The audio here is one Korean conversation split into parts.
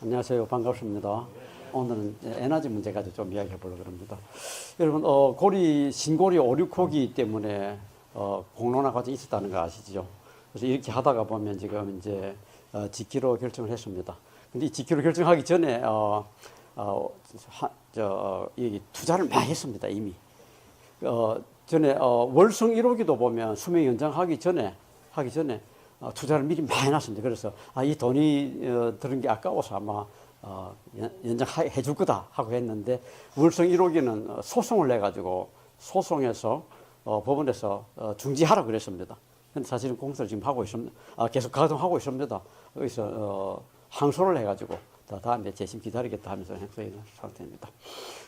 안녕하세요. 반갑습니다. 오늘은 에너지 문제 가지고 좀 이야기해 보려고 합니다. 여러분, 어, 고리, 신고리 오륙호기 때문에 어, 공론화가 좀 있었다는 거 아시죠? 그래서 이렇게 하다가 보면 지금 이제 어, 직기로 결정을 했습니다. 근데 이 직기로 결정하기 전에 어, 어, 하, 저, 이 투자를 많이 했습니다, 이미. 어, 전에 어, 월성 1호기도 보면 수명 연장하기 전에 하기 전에 어, 투자를 미리 많이 놨습니다. 그래서 아, 이 돈이 어, 들은 게 아까워서 아마 어, 연- 연장해 줄 거다 하고 했는데 월성 1호기는 어, 소송을 내 가지고 소송해서 어, 법원에서 어, 중지하라 그랬습니다. 근데 사실은 공사를 지금 하고 있습니다. 아, 계속 가동하고 있습니다. 여기서 어, 항소를 해가지고 다 다음에 재심 기다리겠다 하면서 행소해 있는 상태입니다.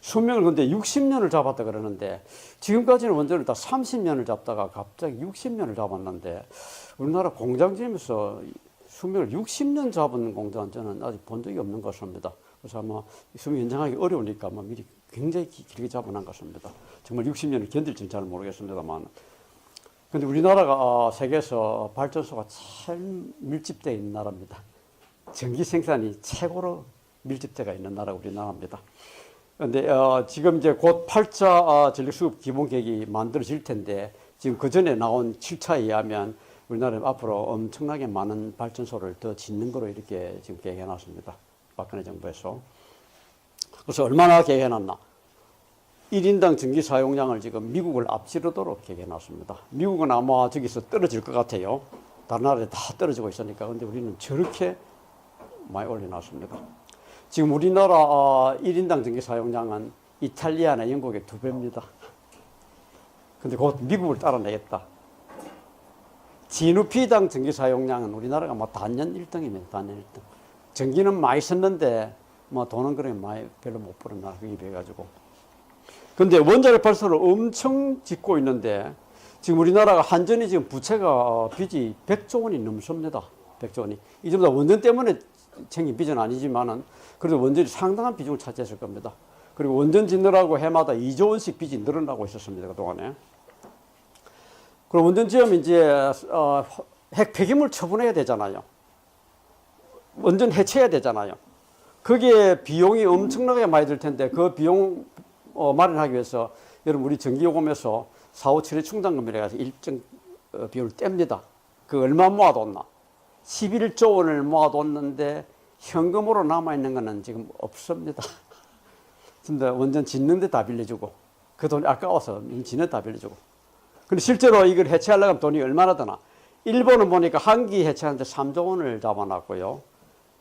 수명을 근데 60년을 잡았다 그러는데 지금까지는 원전을 다 30년을 잡다가 갑자기 60년을 잡았는데 우리나라 공장 지으면서 수명을 60년 잡은 공장은 저는 아직 본 적이 없는 것 같습니다. 그래서 아마 수명 연장하기 어려우니까 아마 미리 굉장히 기- 길게 잡아놓은 것 같습니다. 정말 60년을 견딜지는 잘 모르겠습니다만. 근데 우리나라가 어, 세계에서 발전소가 제일 밀집되어 있는 나라입니다. 전기 생산이 최고로 밀집대가 있는 나라가 우리나라입니다. 그런데 어, 지금 이제 곧 8차 어, 전력수급 기본 계획이 만들어질 텐데 지금 그 전에 나온 7차에 의하면 우리나라는 앞으로 엄청나게 많은 발전소를 더 짓는 거로 이렇게 지금 계획해 놨습니다. 박근혜 정부에서. 그래서 얼마나 계획해 놨나? 1인당 전기 사용량을 지금 미국을 앞지르도록 계획해 놨습니다. 미국은 아마 저기서 떨어질 것 같아요. 다른 나라에 다 떨어지고 있으니까. 근데 우리는 저렇게 많이 올려놨습니다. 지금 우리나라 어, 1인당 전기 사용량은 이탈리아나 영국의 두 배입니다. 근데 곧 미국을 따라내겠다. 진우피당 전기 사용량은 우리나라가 뭐 단연 1등입니다. 단연 1등. 전기는 많이 썼는데 뭐 돈은 그래 많이 별로 못 벌었나 그게 비해가지고. 근데 원자력 발전을 엄청 짓고 있는데 지금 우리나라가 한전이 지금 부채가 어, 빚이 100조 원이 넘습니다. 100조 원이. 이 전부 다 원전 때문에 생긴 빚은 아니지만은 그래도 원전이 상당한 비중을 차지했을 겁니다. 그리고 원전 짓느라고 해마다 2조 원씩 빚이 늘어나고 있었습니다. 그동안에. 그럼 원전 지으면 이제 어, 핵 폐기물 처분해야 되잖아요. 원전 해체해야 되잖아요. 거기에 비용이 엄청나게 많이 들 텐데 그 비용 어, 마련하기 위해서 여러분 우리 전기요금에서 4, 5, 7의 충당금이라 해서 일정 어, 비율을 뗍니다. 그 얼마 모아뒀나? 11조 원을 모아뒀는데 현금으로 남아있는 거는 지금 없습니다. 근데 원전 짓는데 다 빌려주고 그 돈이 아까워서 짓는 다 빌려주고 근데 실제로 이걸 해체하려고 하면 돈이 얼마나 드나? 일본은 보니까 한기 해체하는데 3조 원을 잡아놨고요.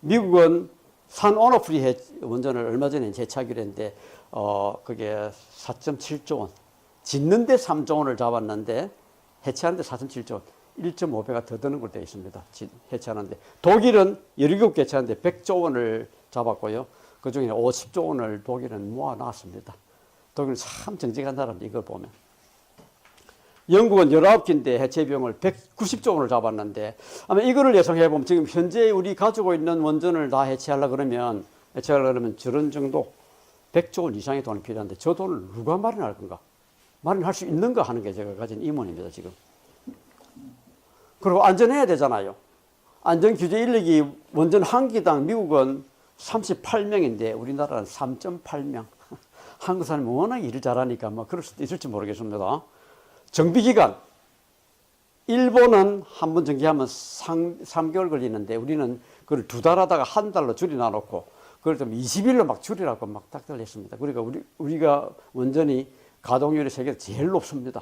미국은 산 온오프리 해- 원전을 얼마 전에 재차기로 했는데 어 그게 4.7조 원. 짓는데 3조 원을 잡았는데 해체하는데 4.7조 원. 1.5배가 더 드는 걸로 되어 있습니다. 지- 해체하는데 독일은 17개 해체하는데 100조 원을 잡았고요. 그 중에 50조 원을 독일은 모아놨습니다. 독일은 참 정직한 나라입니다. 이걸 보면. 영국은 19개인데 해체 비용을 190조 원을 잡았는데 아마 이거를 예상해 보면 지금 현재 우리 가지고 있는 원전을 다 해체하려 그러면 해체하려 그러면 저런 정도 100조 원 이상의 돈이 필요한데 저 돈을 누가 마련할 건가? 마련할 수 있는가 하는 게 제가 가진疑問입니다, 지금. 그리고 안전해야 되잖아요. 안전 규제 인력이 원전 한 기당 미국은 38명인데 우리나라는 3.8명. 한국 사람이 워낙 일을 잘하니까 뭐 그럴 수도 있을지 모르겠습니다. 정비 기간 일본은 한 번 정비하면 3, 3개월 걸리는데 우리는 그걸 두 달 하다가 한 달로 줄여 놔놓고 그걸 좀 20일로 막 줄이라고 막 딱들 했습니다. 그러니까 우리, 우리가 원전이 가동률이 세계에서 제일 높습니다.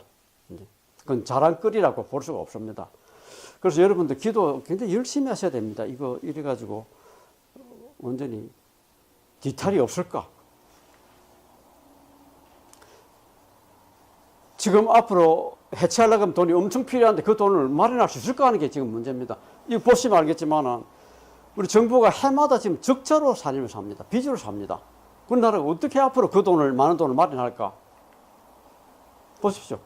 그건 자랑거리라고 볼 수가 없습니다. 그래서 여러분들 기도 굉장히 열심히 하셔야 됩니다. 이거 이래가지고 원전이 뒤탈이 없을까? 지금 앞으로 해체하려고 하면 돈이 엄청 필요한데 그 돈을 마련할 수 있을까 하는 게 지금 문제입니다. 이거 보시면 알겠지만은 우리 정부가 해마다 지금 적자로 살림을 삽니다. 빚으로 삽니다. 그 나라가 어떻게 앞으로 그 돈을 많은 돈을 마련할까? 보십시오.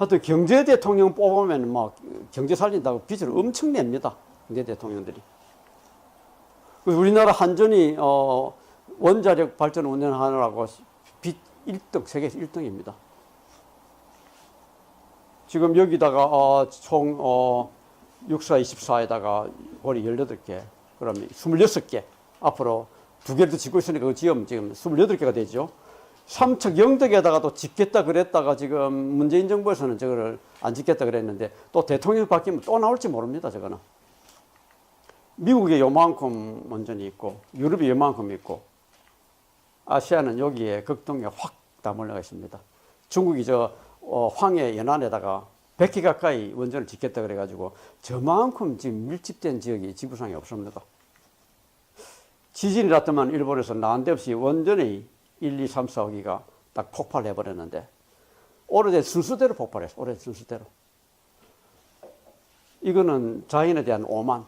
하여튼 경제 대통령 뽑으면 막 경제 살린다고 빚을 엄청 냅니다. 경제 대통령들이. 그 우리나라 한전이 어 원자력 발전 운영하느라고 빚 1등 세계에서 1등입니다. 지금 여기다가 어, 총 어, 6사 24에다가 고리 18개, 그러면 26개. 앞으로 두 개를 더 짓고 있으니까 그 지금 지금 28개가 되죠. 삼척 영덕에다가도 짓겠다 그랬다가 지금 문재인 정부에서는 저거를 안 짓겠다 그랬는데 또 대통령이 바뀌면 또 나올지 모릅니다. 저거는. 미국에 요만큼 원전이 있고 유럽이 요만큼 있고 아시아는 여기에 극동에 확다 몰려가 있습니다. 중국이 저 어, 황해 연안에다가 100개 가까이 원전을 짓겠다 그래가지고 저만큼 지금 밀집된 지역이 지구상에 없습니다. 지진이 났더만 일본에서 난데없이 원전이 1, 2, 3, 4호기가 딱 폭발해버렸는데 오래된 순수대로 폭발했어. 오래된 순수대로. 이거는 자연에 대한 오만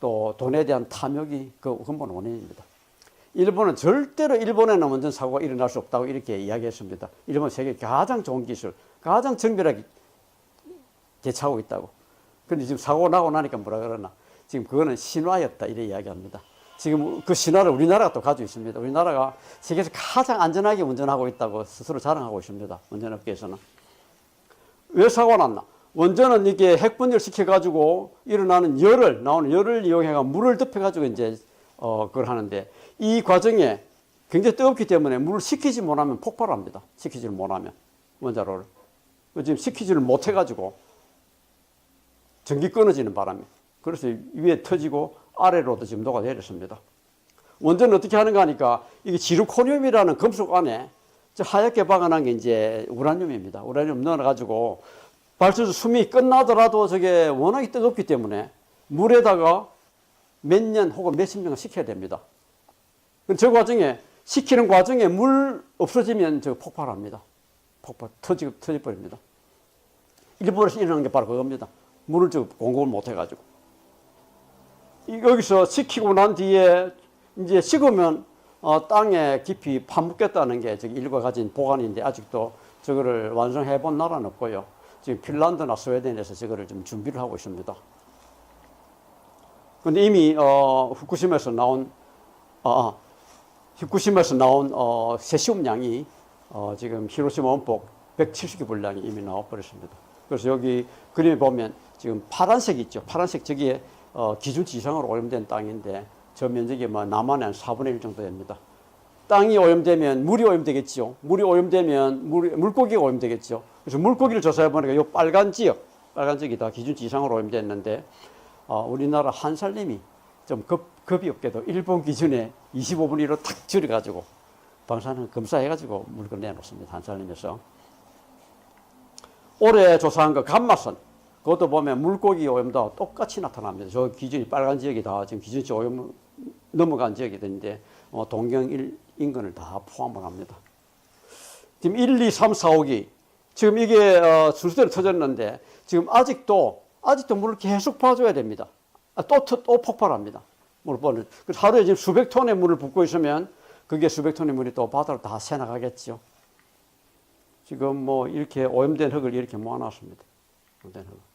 또 돈에 대한 탐욕이 그 근본 원인입니다. 일본은 절대로 일본에는 원전 사고가 일어날 수 없다고 이렇게 이야기했습니다. 일본 세계 가장 좋은 기술, 가장 정밀하게 대처하고 있다고. 근데 지금 사고 나고 나니까 뭐라 그러나 지금 그거는 신화였다 이래 이야기합니다. 지금 그 신화를 우리나라가 또 가지고 있습니다. 우리나라가 세계에서 가장 안전하게 운전하고 있다고 스스로 자랑하고 있습니다. 운전업계에서는. 왜 사고가 났나? 원전은 이게 핵분열 시켜가지고 일어나는 열을, 나오는 열을 이용해가 물을 덮여가지고 이제 어, 그걸 하는데 이 과정에 굉장히 뜨겁기 때문에 물을 식히지 못하면 폭발합니다. 식히지를 못하면 원자로를. 지금 식히지를 못해가지고 전기 끊어지는 바람에 그래서 위에 터지고 아래로도 지금 녹아 내렸습니다. 원전은 어떻게 하는가 하니까 이게 지르코늄이라는 금속 안에 저 하얗게 박아놓은 게 이제 우라늄입니다. 우라늄 넣어가지고 발전소 숨이 끝나더라도 저게 워낙에 뜨겁기 때문에 물에다가 몇 년 혹은 몇십 년을 식혀야 됩니다. 저 과정에 식히는 과정에 물 없어지면 저 폭발합니다. 폭발 터지 터져버립니다. 일본에서 일어나는 게 바로 그겁니다. 물을 저 공급을 못 해가지고 여기서 식히고 난 뒤에 이제 식으면 어, 땅에 깊이 파묻겠다는 게 저기 일과 가진 보관인데 아직도 저거를 완성해 본 나라는 없고요. 지금 핀란드나 스웨덴에서 저거를 좀 준비를 하고 있습니다. 근데 이미 어, 후쿠시마에서 나온 아, 아 후쿠시마에서 나온 어, 세시움 양이 어, 지금 히로시마 원폭 170개 분량이 이미 나와 버렸습니다. 그래서 여기 그림에 보면 지금 파란색 있죠. 파란색 저기에 어, 기준치 이상으로 오염된 땅인데 저 면적이 뭐 남한의 한 4분의 1 정도 됩니다. 땅이 오염되면 물이 오염되겠죠. 물이 오염되면 물, 물고기가 오염되겠죠. 그래서 물고기를 조사해 보니까 이 빨간 지역, 빨간 지역이 다 기준치 이상으로 오염됐는데 어, 우리나라 한살림이 좀 급, 급이 없게도 일본 기준에 25분의 1로 탁 줄여가지고 방사능 검사해가지고 물건 내놓습니다. 한살림에서. 올해 조사한 거 감마선 그것도 보면 물고기 오염도 똑같이 나타납니다. 저 기준이 빨간 지역이 다 지금 기준치 오염 넘어간 지역이 되는데 어, 동경 일, 인근을 다 포함을 합니다. 지금 1, 2, 3, 4, 5기 지금 이게 어, 순서대로 터졌는데 지금 아직도 아직도 물을 계속 봐줘야 됩니다. 아, 또, 또, 또 폭발합니다. 물 뻔을. 하루에 지금 수백 톤의 물을 붓고 있으면 그게 수백 톤의 물이 또 바다로 다 새나가겠죠. 지금 뭐 이렇게 오염된 흙을 이렇게 모아놨습니다. 오염된 흙.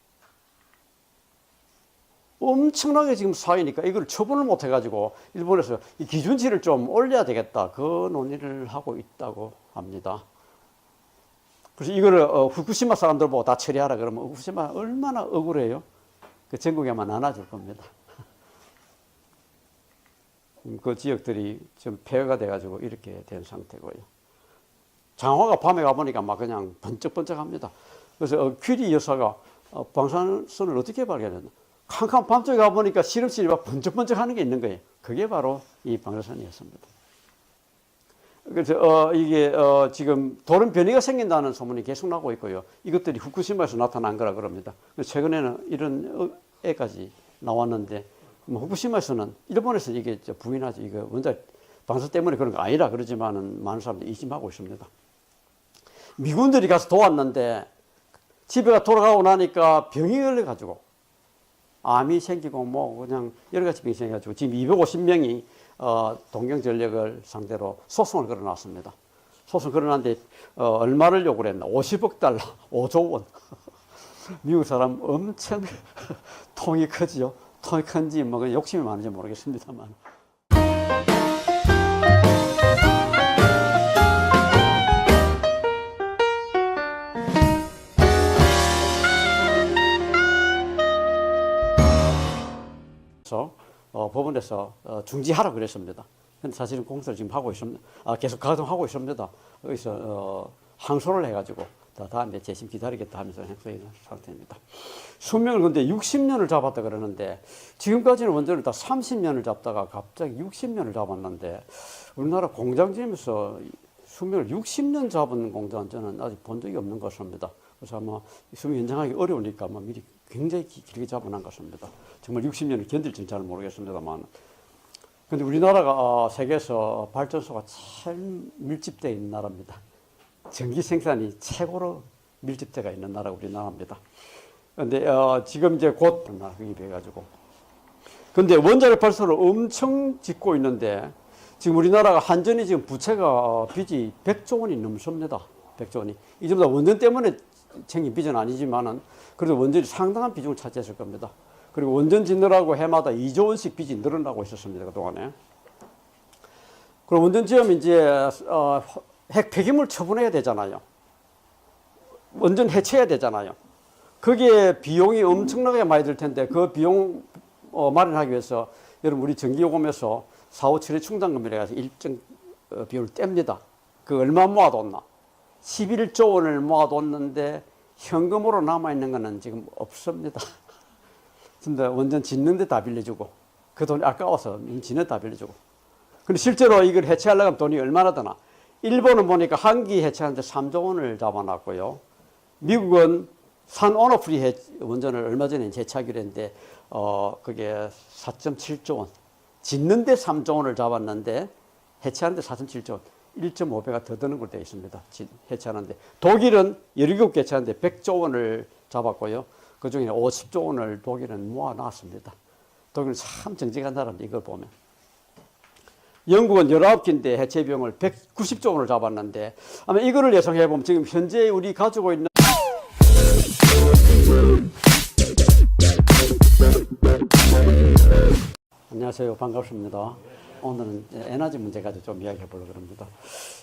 엄청나게 지금 쌓이니까 이걸 처분을 못 해가지고 일본에서 이 기준치를 좀 올려야 되겠다. 그 논의를 하고 있다고 합니다. 그래서 이거를 어, 후쿠시마 사람들 보고 다 처리하라 그러면 후쿠시마 얼마나 억울해요. 그 전국에만 안아줄 겁니다. 음, 그 지역들이 좀 폐허가 돼가지고 이렇게 된 상태고요. 장화가 밤에 가보니까 막 그냥 번쩍번쩍합니다. 그래서 어, 퀴리 여사가 어, 방사선을 어떻게 발견했나? 캄캄 밤쪽에 가보니까 실험실이 막 번쩍번쩍 하는 게 있는 거예요. 그게 바로 이 방사선이었습니다. 그래서 어, 이게 어, 지금 돌은 변이가 생긴다는 소문이 계속 나고 있고요. 이것들이 후쿠시마에서 나타난 거라 그럽니다. 최근에는 이런 애까지 나왔는데 뭐 후쿠시마에서는 일본에서 이게 부인하지 이거 원자 방사 때문에 그런 거 아니라 그러지만은 많은 사람들이 의심하고 있습니다. 미군들이 가서 도왔는데 집에 돌아가고 나니까 병이 걸려가지고 암이 생기고 뭐 그냥 여러 가지 병이 생겨가지고 지금 250명이 어, 동경전력을 상대로 소송을 걸어놨습니다. 소송 걸어놨는데 어, 얼마를 요구를 했나? 50억 달러, 5조 원. 미국 사람 엄청 통이 크지요. 통이 큰지 뭐 욕심이 많은지 모르겠습니다만. 어, 법원에서 어, 중지하라 그랬습니다. 근데 사실은 공사를 지금 하고 있습니다. 아, 계속 가동하고 있습니다. 여기서 어, 항소를 해가지고 다 다음에 재심 기다리겠다 하면서 행소해 있는 상태입니다. 수명을 근데 60년을 잡았다 그러는데 지금까지는 원전을 다 30년을 잡다가 갑자기 60년을 잡았는데 우리나라 공장 지으면서 수명을 60년 잡은 공장은 저는 아직 본 적이 없는 것입니다. 그래서 아마 수명 연장하기 어려우니까 아마 미리 굉장히 기- 길게 잡아놓은 것입니다. 정말 60년을 견딜지는 잘 모르겠습니다만. 근데 우리나라가 어, 세계에서 발전소가 제일 밀집되어 있는 나라입니다. 전기 생산이 최고로 밀집대가 있는 나라가 우리나라입니다. 근데 어, 지금 이제 곧 나가게 가지고 근데 원자력 발전소를 엄청 짓고 있는데 지금 우리나라가 한전이 지금 부채가 어, 빚이 100조 원이 넘습니다. 100조 원이. 이 정도 원전 때문에 생긴 빚은 아니지만은 그래도 원전이 상당한 비중을 차지했을 겁니다. 그리고 원전 짓느라고 해마다 2조 원씩 빚이 늘어나고 있었습니다. 그동안에. 그럼 원전 지으면 이제 어, 핵 폐기물 처분해야 되잖아요. 원전 해체해야 되잖아요. 그게 비용이 엄청나게 많이 들 텐데 그 비용 어, 마련하기 위해서 여러분 우리 전기요금에서 4, 5, 7회 충당금이라 해서 일정 어, 비용을 뗍니다. 그 얼마 모아뒀나? 11조 원을 모아뒀는데 현금으로 남아있는 거는 지금 없습니다. 근데 원전 짓는데 다 빌려주고 그 돈이 아까워서 짓는 다 빌려주고 근데 실제로 이걸 해체하려고 하면 돈이 얼마나 드나? 일본은 보니까 한기 해체하는데 3조 원을 잡아놨고요. 미국은 산 온오프리 해- 원전을 얼마 전에 재차기로 했는데 어 그게 4.7조 원. 짓는데 3조 원을 잡았는데 해체하는데 4.7조 원. 1.5배가 더 드는 걸로 되어 있습니다. 지- 해체하는데 독일은 17개 해체하는데 100조 원을 잡았고요. 그 중에 50조 원을 독일은 모아놨습니다. 독일은 참 정직한 나라입니다. 이걸 보면. 영국은 19개인데 해체 비용을 190조 원을 잡았는데 아마 이거를 예상해 보면 지금 현재 우리 가지고 있는 안녕하세요. 반갑습니다. 오늘은 에너지 문제 가지고 좀 이야기해 보려고 합니다.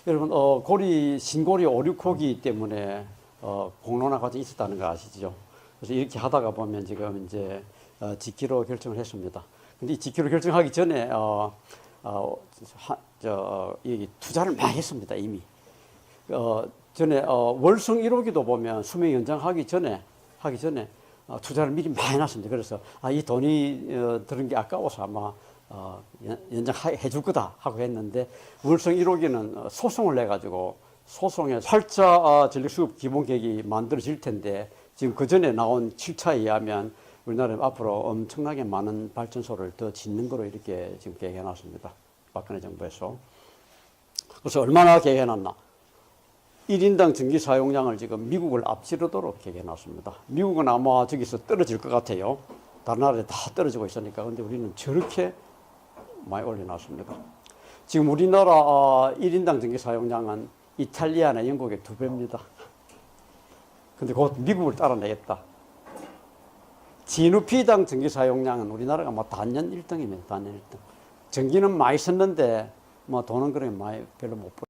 여러분, 어, 고리, 신고리 5, 6호기 때문에 어, 공론화 과정이 있었다는 거 아시죠? 그래서 이렇게 하다가 보면 지금 이제 어, 지키로 결정을 했습니다. 근데 이 지키로 결정하기 전에 어, 어, 하, 저, 이 투자를 많이 했습니다, 이미. 어, 전에 어, 월성 1호기도 보면 수명 연장하기 전에 하기 전에 어, 투자를 미리 많이 놨습니다. 그래서 아, 이 돈이 어, 들은 게 아까워서 아마 어, 연- 연장해 줄 거다 하고 했는데 월성 1호기는 어, 소송을 내 가지고 소송에 8차 어, 전력 수급 기본 계획이 만들어질 텐데 지금 그 전에 나온 7차에 의하면 우리나라 앞으로 엄청나게 많은 발전소를 더 짓는 거로 이렇게 지금 계획해 놨습니다. 박근혜 정부에서. 그래서 얼마나 계획해 놨나? 1인당 전기 사용량을 지금 미국을 앞지르도록 계획해 놨습니다. 미국은 아마 저기서 떨어질 것 같아요. 다른 나라에 다 떨어지고 있으니까. 근데 우리는 저렇게 많이 올려놨습니다. 지금 우리나라 어, 1인당 전기 사용량은 이탈리아나 영국의 두 배입니다. 근데 곧 미국을 따라내겠다. 진우피당 전기 사용량은 우리나라가 뭐 단연 1등입니다. 단연 1등. 전기는 많이 썼는데 뭐 돈은 그렇게 많이 별로 못 벌.